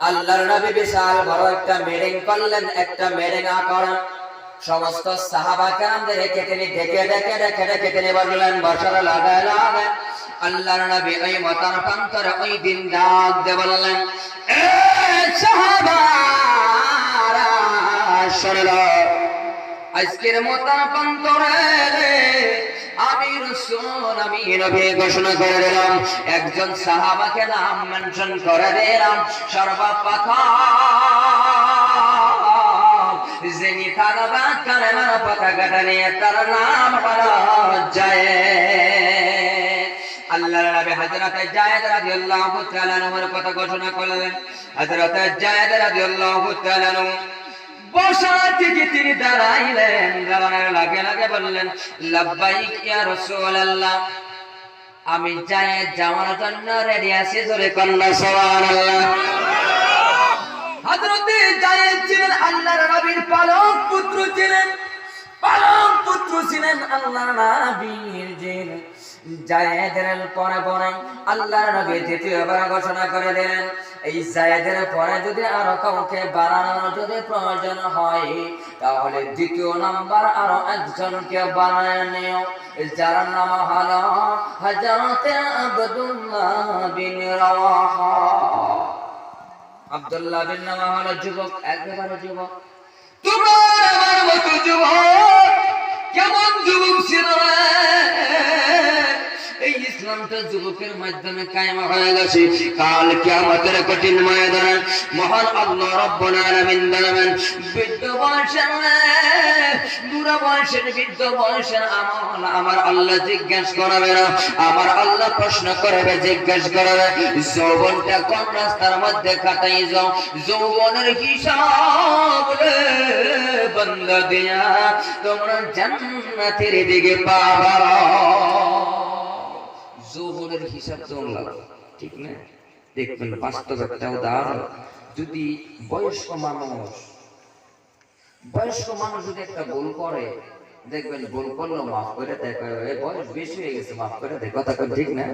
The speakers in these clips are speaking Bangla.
আল্লাহর নবী সমস্ত সাহাবা ওই মতার প্রান্তরে ওই দিন ডাক দিয়ে বললেন এ সাহাবারা আজকের মতার প্রান্তরে আমি একজন সাহাবাকে নাম মেনশন করে দিলাম। তার নাম যায়। আল্লাহর নবী হযরত জায়েদ রাদিয়াল্লাহু তাআলা কথা ঘোষণা করলেন। হযরত জায়েদ রাদিয়াল্লাহু তাআলা আমি জায়েদ যাওয়ার জন্য রেডি আছি জোরে কন্যা, সুবহানাল্লাহ। ছিলেন পালক পুত্র ছিলেন, পালক পুত্র ছিলেন আল্লাহর নবীর জিন জায়েদের পরে পরে আল্লাহর নবী দ্বিতীয়বার ঘোষণা করে দিলেন এই জায়েদের পরে যদি আরও কাউকে বাড়ানোর যদি প্রয়োজন হয়, তাহলে দ্বিতীয় নাম্বার আরও একজনকে বানায় নিও। যার নাম হলো হযরতে আব্দুল্লাহ বিন রাওয়াহা। আব্দুল্লাহ বিন নামা হলো যুবক একেবারে যুবক। তোমার আমার মতো যুবক, কেমন যুবক ছিল রে? ইসলামটা যুবকের মাধ্যমে কায়েম হয়ে গেছে। কাল কিয়ামতের কঠিন ময়দানে মহান আল্লাহ আলামিন আমল আমার আল্লাহ জিজ্ঞেস না, আমার আল্লাহ প্রশ্ন করবে, জিজ্ঞেস করবে, যৌবনটা কোন রাস্তার মধ্যে কাটাই যাও যৌবনের হিসাব বন্ধ দিয়া, তোমরা জান্নাতের দিকে পাবা যৌবনের হিসাব তোমরা ঠিক না? দেখবেন বাস্তব একটা উদাহরণ। যদি বয়স্ক মানুষ বয়স্ক মানুষ যদি একটা ভুল করে, দেখবেন ভুল করল মাফ করে দেয় বয়স বেশি হয়ে গেছে, মাফ করে দেয়। কথা কয়, ঠিক না?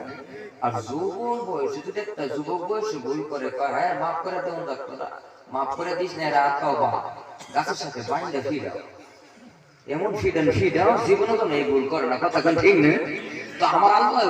আর যুবক বয়সে যদি একটা যুবক বয়সে ভুল করে হ্যাঁ মাফ করে দেন ডাক্তাররা মাফ করে দিস না, এরা আটকাও বা। গাছের সাথে বাইন্দা ফিরাও। এমন ফিডেন ফিডাও জীবনে তো নেই ভুল করে না, কথা কয়, ঠিক না? কালে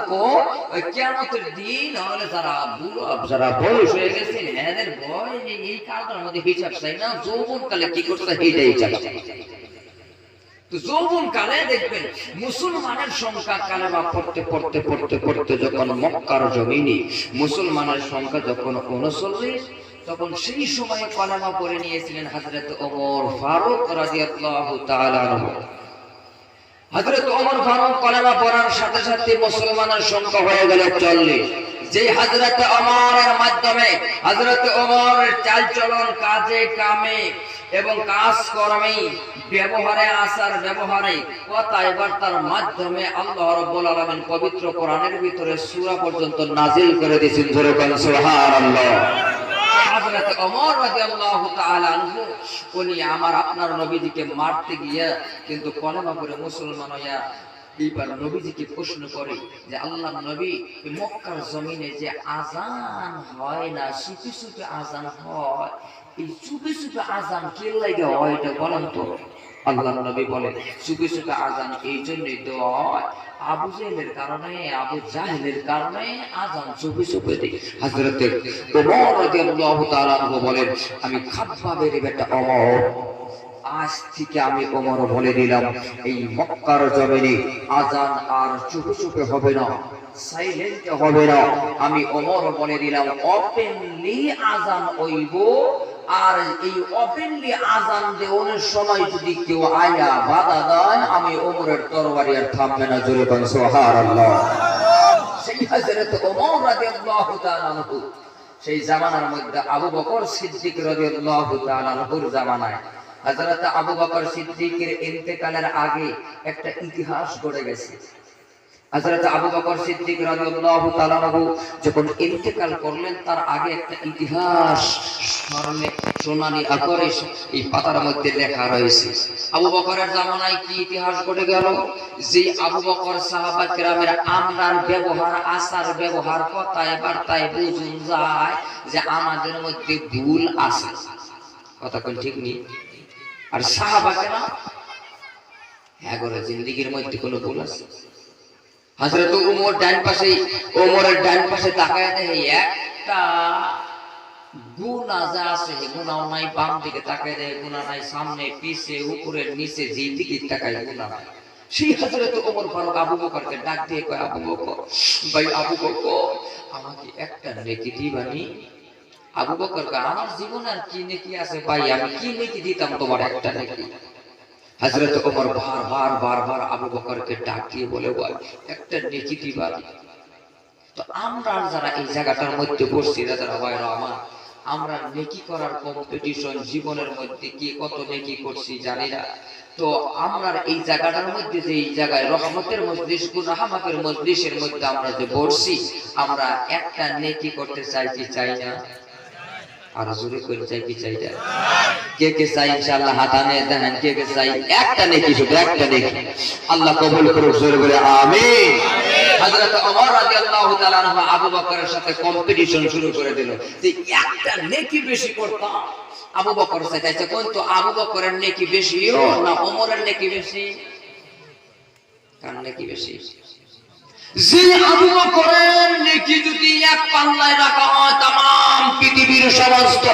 সংখ্যা পড়তে পড়তে পড়তে পড়তে যখন মক্কার জমিনে মুসলমানের সংখ্যা যখন উনচল্লিশ, তখন সেই সময় কলেমা পড়ে নিয়েছিলেন হাজরত ওমর ফারুক রাদিয়াল্লাহু তাআলা হযরত ওমর ফারুক কলেমা পড়ার সাথে সাথে মুসলমানের সংখ্যা হয়ে গেল চল্লিশ। যে হযরত ওমরের মাধ্যমে হযরত ওমরের চালচলন কাজে, কামে এবং কাজ কর্মে ব্যবহারে আসার ব্যবহারে কথায় বার্তার মাধ্যমে আল্লাহ রাব্বুল আলামিন পবিত্র কোরআনের ভিতরে সূরা পর্যন্ত নাজিল করে দিয়েছেন। ধরে কোন সুবহানাল্লাহ। হযরত উনি আমার আপনার নবীজিকে মারতে গিয়া কিন্তু কলেমা করে মুসলমান হইয়া এইবার নবীজিকে প্রশ্ন করে যে, আল্লাহ নবী মক্কার জমিনে যে আজান হয় না সুপি সুপি আজান হয়, এই চুপি চুপি আজান কে লাগে হয় এটা বলেন তো? আল্লাহ নবী বলে চুপি চুপি আজান এই জন্যই দেওয়া আবু জেহেলের কারণে, আবু জাহেলের কারণে আজান চুপি চুপি দিই। হযরতে ওমর রাদিয়াল্লাহু তাআলা বলেন, আমি খাব্বাবের বেটা ওমর। আজ থেকে আমি ওমর বলে দিলাম এই মক্কার জমিনে আজান আর চুপে চুপে হবে না সাইলেন্ট হবে না। আমি ওমর বলে দিলাম ওপেনলি আজান হইব আর এই ওপেনলি আজান দেওয়ার সময় যদি কেউ আয়া বাধা দেয়, আমি ওমরের তরবারি আর থামবে না, জোরে বলেন, সুবহানাল্লাহ। সেই হযরত ওমর রাদিয়াল্লাহু তাআলা আনহু, সেই জামানার মধ্যে আবু বকর সিদ্দিক রাদিয়াল্লাহু তাআলা আনহুর জামানায়। হযরত আবু বকর সিদ্দিকের ইন্তেকালের আগে একটা ইতিহাস গড়ে গেছে। হযরত আবু বকর সিদ্দিক রাদিয়াল্লাহু তাআলা যখন ইন্তেকাল করলেন, তার আগে একটা ইতিহাস স্মরণে সোনালি আকারে এই পাতার মধ্যে লেখা রয়েছে। আবু বকরের জামানায় কি ইতিহাস ঘটে গেল? যে আবু বকর সাহাবা কেরামের আমরার ব্যবহার আচার ব্যবহার কথায় বার্তায় বুঝুন যায় যে আমাদের মধ্যে ভুল আছে। কথা কোন ঠিক নেই? আর সাহাবা কেরাম? হ্যাঁ করে জিন্দিগির মধ্যে কোনো ভুল আছে? হাজরত উমর ডান পাশে ওমরের ডান পাশে তাকায় দেখে একটা যা আছে নাই, বাম দিকে তাকায় গুণা নাই, সামনে, পিছে, উপরে, নিচে দিকে তাকায় নাই। সেই ওমর ফারুক আবু বকরকে ডাক দিয়ে কয়, আবু বকর, ভাই আবু বকর, আমাকে একটা নেকি দিবানি আবু বকর আমার জীবন আর কি নেকি আছে ভাই? আমি কি নেকি দিতাম তোমার একটা নেকি? হজরত ওমর বার বার বার বার আবু বকরকে ডাক দিয়ে বলে বল একটা নেকি দিবা তো আমরা যারা এই জায়গাটার মধ্যে বসছি, যারা হয় রহমান আমরা নেকি করার কম্পিটিশন জীবনের মধ্যে কি কত নেকি করছি জানি না। তো আমরা এই জায়গাটার মধ্যে যে এই জায়গায় রহমতের মজলিস, গুনাহামাকের মজলিসের মধ্যে আমরা যে বসছি, আমরা একটা নেকি করতে চাই কি চাই না? আর জোরে করে চাই কি চাই না? কে কে চাই ইনশাআল্লাহ হাতানে দেন কে কে চাই। একটা নেকি শুধু একটা নেকি। আল্লাহ কবুল করুক, জোরে বলে আমিন। হযরত ওমর রাদিয়াল্লাহু তাআলা আবু বকরের সাথে কম্পিটিশন শুরু করে দিল যে একটা নেকি বেশি করতাম। আবু বকর চাইছে কোন তো আবু বকরের নেকি বেশি না ওমরের নেকি বেশি? কার নেকি বেশি? যে আবু বকরের নেকি যদি এক পাল্লায় রাখা হয় তাম পৃথিবীর সমস্ত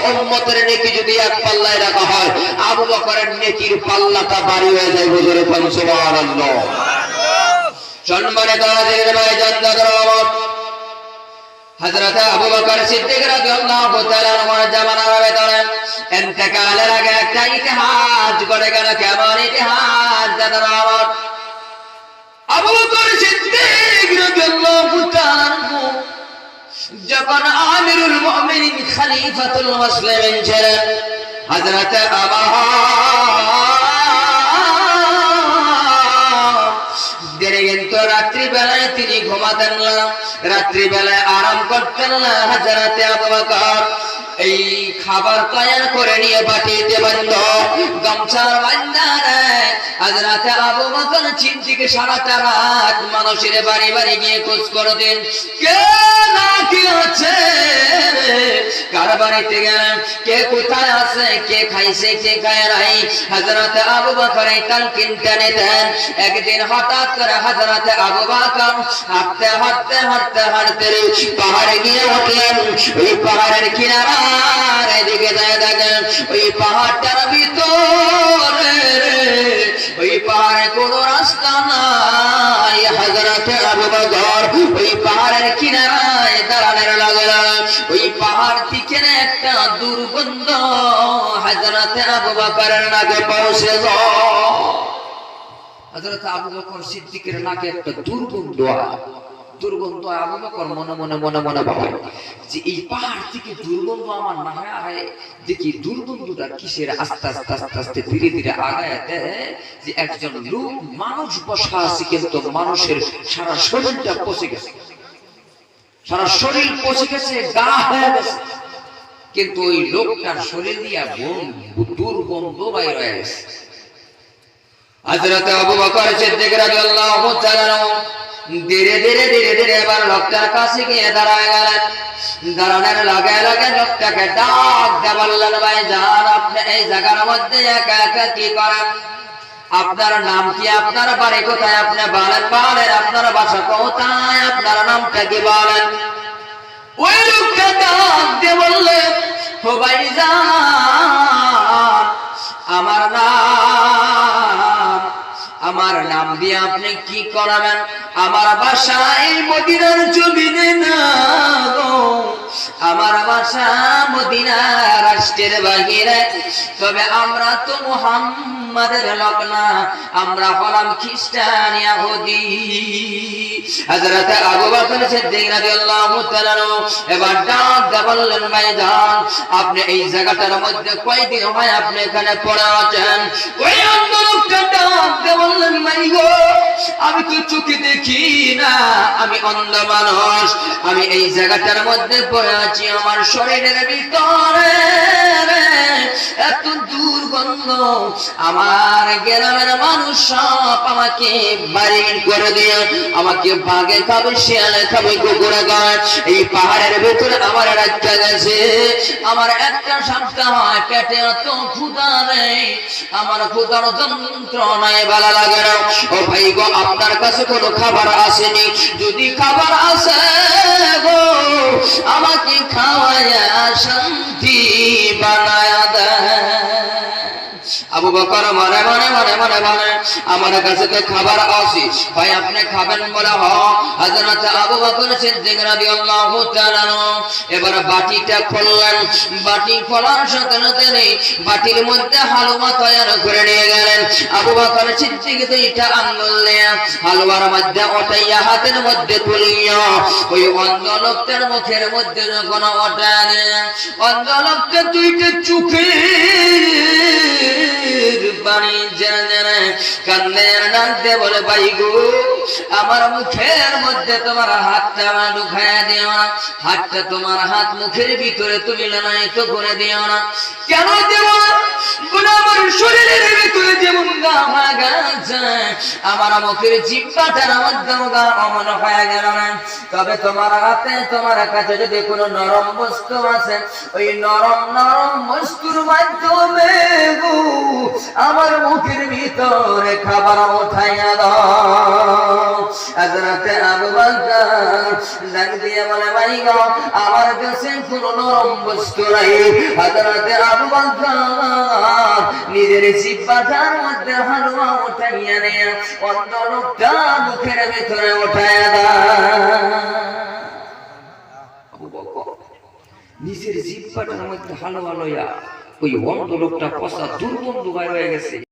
নেকি যদি এক পাল্লায় রাখা হয়, আবু বকরের নেকির পাল্লাটা বাড়ি হয়ে যায় কোন সুবহানাল্লাহ। সম্মানিত হাজির ভাই জান্নাতুল হযরত আবু বকর সিদ্দিক রাদিয়াল্লাহু তাআলা আনহুর জামানার ভেতরে ইন্তেকালের আগে একটা ইতিহাস গড়ে গেল, কেমন ইতিহাস জানার আমার আবু বকর সিদ্দিক রাদিয়াল্লাহু তাআলা যখন আমিরুল মুমিনিন খলিফাতুল মুসলিমিন ছিলেন, হযরত আবু রাত্রি বেলায় তিনি ঘুমাতেন না। রাত্রি বেলায় আরাম করতেন না হাজারাতে আবু এই খাবার তৈরি করে নিয়ে গামছার বান্দারে হাজরাতে আবু সারাটা রাত মানুষের বাড়ি বাড়ি গিয়ে খোঁজ করে দিন। কে না কি আছে? কার বাড়িতে কে কোথায় আছে? কে খাইছে? কে খায় নাই? হাজরাতে আবু বকর এই তালকিন টেনে দেন। একদিন হঠাৎ করে হাজরাতে আবু বকর হাঁটতে হাঁটতে হাঁটতে হাঁটতে পাহাড়ে গিয়ে উঠলেন। ওই পাহাড়ের কিনারার এদিকে যায় দেখেন, ওই পাহাড়টার ভিতরে ওই পাহাড়ে কোনো রাস্তা নাই। হাজরাতে আবু ওই পাহাড়ের কিনারায় দাঁড়ানোর লাগলেন ওই পাহাড় থেকে একটা দুর্গন্ধ হাজরাতে আবু নাকে পৌঁছে যায় আবু বকর সিদ্দিকের নাকে একটা দুর্গন্ধ। দুর্গন্ধ আবু বকর মনে মনে মনে মনে ভাবে যে এই পাহাড় থেকে দুর্গন্ধ আমার না হয় দেখি দুর্গন্ধটা কিসের আস্তে আস্তে আস্তে আস্তে ধীরে ধীরে আগায় দেয় যে একজন লোক মানুষ বসা আছে কিন্তু মানুষের সারা শরীরটা পচে গেছে। সারা শরীর পচে গেছে, গা হয়ে গেছে। কিন্তু ওই লোকটার শরীর দিয়া বোন দুর্গন্ধ বাইর হয়ে গেছে। হযরত আবু বকর সিদ্দিক রাদিয়াল্লাহু তাআলা ধীরে ধীরে ধীরে ধীরে এবার লোকটার কাছে গিয়ে দাঁড়ায় গেলেন। দাঁড়ানোর লগে লগে লোকটাকে ডাক দিয়ে বললেন, ভাই যান, আপনি এই জায়গার মধ্যে একা একা কি করেন? আপনার নাম কি? আপনার বাড়ি কোথায়? আপনি বলেন বলেন আপনার বাসা কোথায়? আপনার নামটা কি বলেন? ওই লোকটা ডাক দিয়ে বললেন, ও ভাই যান, আমার নাম দিয়ে আপনি কি করাবেন? আমার বাসায় মদিনার জমিনে না আমার বাসা মদিনা রাষ্ট্রের বাহিরে। তবে আমরা তো মুহাম্মাদের লোক না, আমরা হলাম খ্রিস্টান আবু বকর সিদ্দিক রাদিয়াল্লাহু তাআলা এবার ডাক ভাইজান আপনি এই জায়গাটার মধ্যে কয়দিন হয় আপনি এখানে পড়ে আছেন? ওই অন্ধ লোকটা আমি তো চোখে দেখি না, আমি অন্ধ মানুষ। আমি এই জায়গাটার মধ্যে পড়ে আছি, আমার শরীরের ভিতরে। এত দুর্গন্ধ, আমার গ্রামের মানুষ সব আমাকে বাড়ি করে দিয়ে, আমাকে বাঘে খাবে, শিয়ালে খাবে কুকুরে খাবে এই পাহাড়ের ভেতরে আমার রাজ্যা গেছে। আমার একটা সপ্তাহ হয় পেটে এত ক্ষুদা নেই। আমার ক্ষুদার যন্ত্রণায় ভালো লাগে না। ও ভাই গো আপনার কাছে কোনো খাবার আসেনি। যদি খাবার আসে গো আমাকে খাওয়ায় শান্তি বানায় দেয়। আবু বকর মনে মনে মনে মনে মনে আমার কাছে তো খাবার আসি। ভাই, আপনি খাবেন বলে হ। হযরত আবু বকর সিদ্দিক রাদিয়াল্লাহু তাআলা এবার বাটিটা খুললেন। বাটি খোলার সাথে সাথে বাটির মধ্যে হালুয়া তৈরি করে নিয়ে গেলেন। আবু বকর সিদ্দিক দুইটা আঙ্গুল নিয়ে হালুয়ার মধ্যে ওটাইয়া হাতের মধ্যে তুলিয়া ওই অন্ধ লোকটার মুখের মধ্যে যখন ওটানে অন্ধ লোকটা দুইটা চোখে আমার মুখের মধ্যে তোমার হাতটা ঢুকায় দিও না। হাতটা তোমার হাত মুখের ভিতরে তুমি নাই তো করে দিও না। কেন দেব না? আমার শরীরের ভিতরে গেছে আমার মুখের জিব্বাটার মধ্যে গা অমন হয়ে গেল না। তবে তোমার হাতে, তোমার কাছে যদি কোনো নরম বস্তু আছে, ওই নরম নরম বস্তুর মাধ্যমে আমার মুখের ভিতরে খাবার উঠাইয়া হাজরাতে আবু বকর দিয়ে বলে, ভাই গো, আমার কাছে কোনো নরম বস্তু নাই। হাজরাতে আবু বকর নিজের জিব্বাটার মধ্যে হালুয়া উঠাইয়া নিয়ে। অন্য মুখের ভিতরে আবু নিজের জিব্বাটার মধ্যে হালুয়া ওই অন্ধ লোকটা পচা দুর্গন্ধ হয়ে গেছে।